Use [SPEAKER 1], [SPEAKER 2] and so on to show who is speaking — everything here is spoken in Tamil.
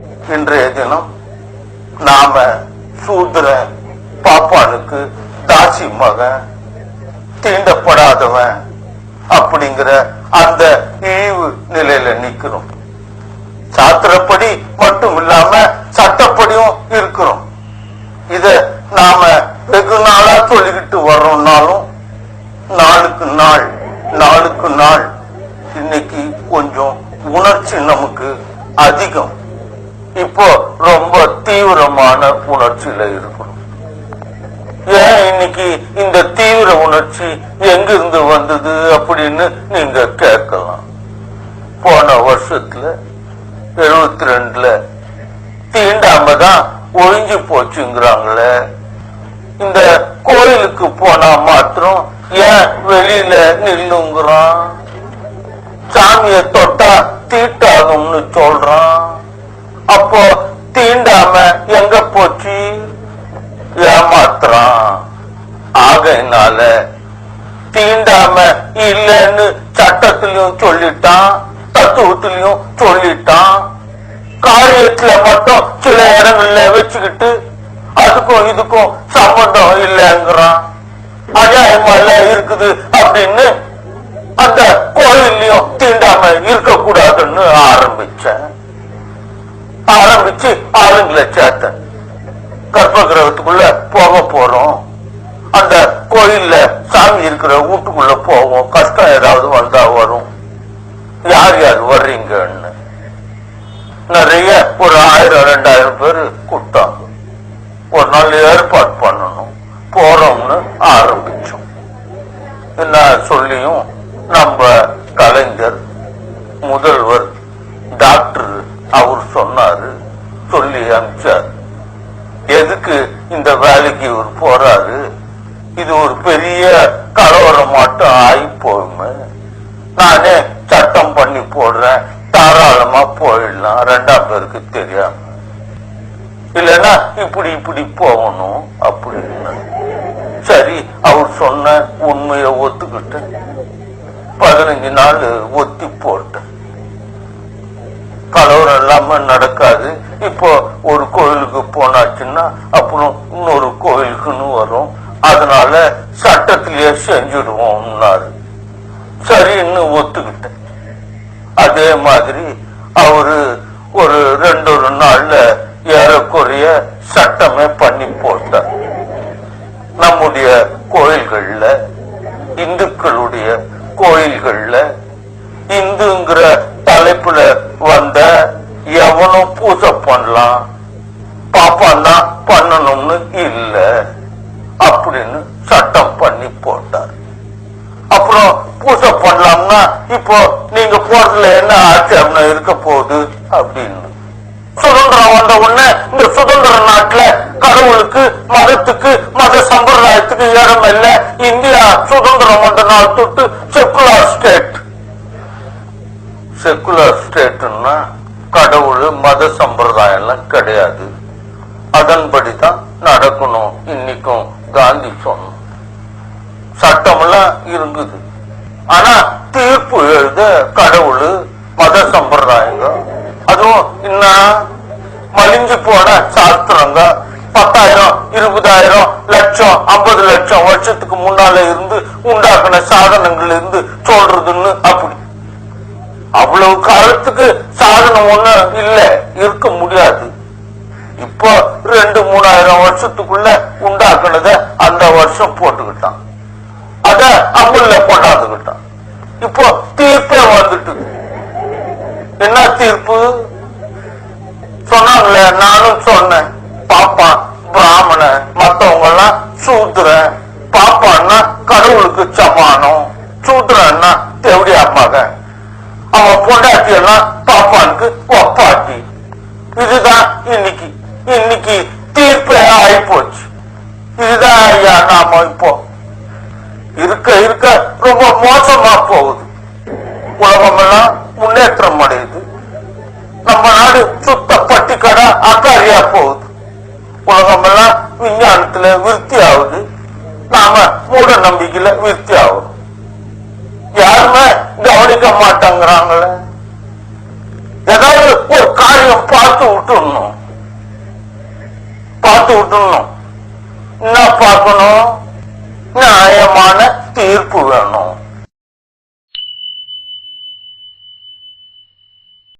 [SPEAKER 1] இன்றைய தினம் நாம சூத்திர பாப்பானுக்கு தாசி மகன் தீண்டப்படாதவன் அப்படிங்கிற அந்த இழிவு நிலையில நிக்கிறோம். சாத்திரப்படி மட்டும் இல்லாம சட்டப்படியும் இருக்கிறோம். இத நாம வெகு நாளா சொல்லிக்கிட்டு வர்றோம்னாலும் நாளுக்கு நாள் நாளுக்கு நாள் இன்னைக்கு கொஞ்சம் உணர்ச்சி நமக்கு அதிகம். இப்போ ரொம்ப தீவிரமான உணர்ச்சியில இருக்கணும். ஏன் இன்னைக்கு இந்த தீவிர உணர்ச்சி எங்கிருந்து வந்தது அப்படின்னு நீங்க கேட்கலாம். போன வருஷத்துல எழுபத்தி ரெண்டுல தீண்டாம தான் ஒழிஞ்சு போச்சுங்கிறாங்களே. இந்த கோயிலுக்கு போனா மாத்திரம் ஏன் வெளியில நில்லுங்கிறான்? சாமிய தொட்டா தீட்டாகும்னு சொல்றான் அப்போ தீண்டாம அதை போச்சு ஏமாத்துறான். ஆகையினால தீண்டாம இல்லைன்னு சட்டத்திலையும் சொல்லிட்டான் தத்துவத்திலையும் சொல்லிட்டான். காரியத்துல மட்டும் சில இடங்கள்ல வச்சுக்கிட்டு அதுக்கும் இதுக்கும் சம்பந்தம் இல்லைங்கிறான். அநியாயமால இருக்குது அப்படின்னு அந்த கோயில்லையும் தீண்டாம இருக்கக்கூடாதுன்னு ஆரம்பிச்சேன். ஆரம்பிச்சு ஆளுங்களை சேர்த்தேன். கர்ப்ப கிரகத்துக்குள்ள போக போறோம். அந்த கோயில்ல சாமி இருக்கிற வீட்டுக்குள்ள போவோம். கஷ்டம் ஏதாவது வந்தா வரும். யார் யார் வர்றீங்கன்னு. நிறைய ஒரு ஆயிரம் ரெண்டாயிரம் பேர் கூட்டாங்க ஒரு நாள் ஏற்பாடு பண்ணணும். போறோம்னு ஆறு மட்டும் ஆகி போயுமே நானே சட்டம் பண்ணி போடுறேன். தாராளமா போயிடலாம். ரெண்டாம் பேருக்கு தெரியாம. இல்லைன்னா இப்படி இப்படி போகணும். அப்படின்னு சரி அவர் சொன்ன உண்மையை ஒத்துக்கிட்டேன். பதினஞ்சு நாள் ஒத்தி போட்டேன். கலவரம் இல்லாம நடக்காது. இப்போ ஒரு கோயிலுக்கு போனாச்சுன்னா அப்புறம் இன்னொரு கோயிலுக்குன்னு வரும். அதனால சட்டத்திலேயே செஞ்சிடுவோம் சரின்னு ஒத்துக்கிட்டேன் அதே மாதிரி அவரு ஒரு ரெண்டு ஒரு நாள்ல ஏறக்குறைய சட்டமே பண்ணி போட்டார். நம்முடைய கோயில்கள்ல இந்துக்களுடைய கோயில்கள்ல இந்துங்கிற தலைப்புல வந்த எவனும் பூஜை பண்ணலாம் பாப்பான் தான் பண்ணணும்னு இல்ல அப்படின்னு சட்டம் பண்ணி போட்டார். அப்புறம் பூஜை பண்ணலாம்னா இப்போ நீங்க என்ன ஆட்சி ஆட்சேபனை இருக்க போகுது அப்படின்னு. சுதந்திரம் வந்த உடனே இந்த சுதந்திர நாட்டுல கடவுளுக்கு மதத்துக்கு மத சம்பிரதாயத்துக்கு இடம் இல்ல. இந்தியா சுதந்திரம் வந்த நாள் தொட்டு செக்குலர் ஸ்டேட் செக்குலர் ஸ்டேட்னா கடவுள் மத சம்பிரதாயம் எல்லாம் கிடையாது. அதன்படிதான் நடக்கணும். இன்னைக்கும் காந்தி சொன்னோம் சட்டமெல்லாம் இருந்தது. ஆனா உயர்ந்த எழுத கடவுள் மத சம்பிரதாயங்க. அதுவும் இன்னும் மலிஞ்சு போன சாஸ்திரங்க. பத்தாயிரம் இருபதாயிரம் லட்சம் ஐம்பது லட்சம் வருஷத்துக்கு முன்னால இருந்து உண்டாக்குன சாதனங்கள் இருந்து சொல்றதுன்னு அப்படி. அவ்வளவு காலத்துக்கு சாதனம் ஒண்ணு இல்ல இருக்க முடியாது. இப்போ ரெண்டு மூணாயிரம் வருஷத்துக்குள்ள உண்டாக்குனத அந்த வருஷம் போட்டுக்கிட்டான். அத அமுல்ல கொண்டாந்துக்கிட்டான். இப்போ தீர்ப்பே வந்துட்டு. என்ன தீர்ப்பு? சொன்னாங்கல்ல நானும் சொன்னேன். பாப்பான் பிராமண மத்தவங்க எல்லாம் சூத்திரன் பாப்பான்னா கடவுளுக்கு சமானம். சூத்திரன்னா தேவடியா மகன். அவன் பொண்டாட்டி எல்லாம் பாப்பானுக்கு ஒப்பாட்டி. இதுதான் இன்னைக்கு. இன்னைக்கு தீர்ப்பே ஆகி போச்சு இதுதான் ஐயா நாம இப்போ இருக்க இருக்க ரொம்ப மோசமா போகுது. உலகம் எல்லாம் முன்னேற்றம் அடையுது. நம்ம நாடு சுத்த பட்டிக்கடா அக்காரியா போகுது. உலகம் எல்லாம் விஞ்ஞானத்துல விருத்தி ஆகுது. நாம மூட நம்பிக்கையில விருத்தி ஆகுது யாருமே கவனிக்க மாட்டாங்கிறாங்களே. ஏதாவது ஒரு காரியம் பார்த்து விட்டுடணும். பார்த்து விட்டுடணும். என்ன பார்க்கணும்? நியாயமான தீர்ப்பு வேணும்.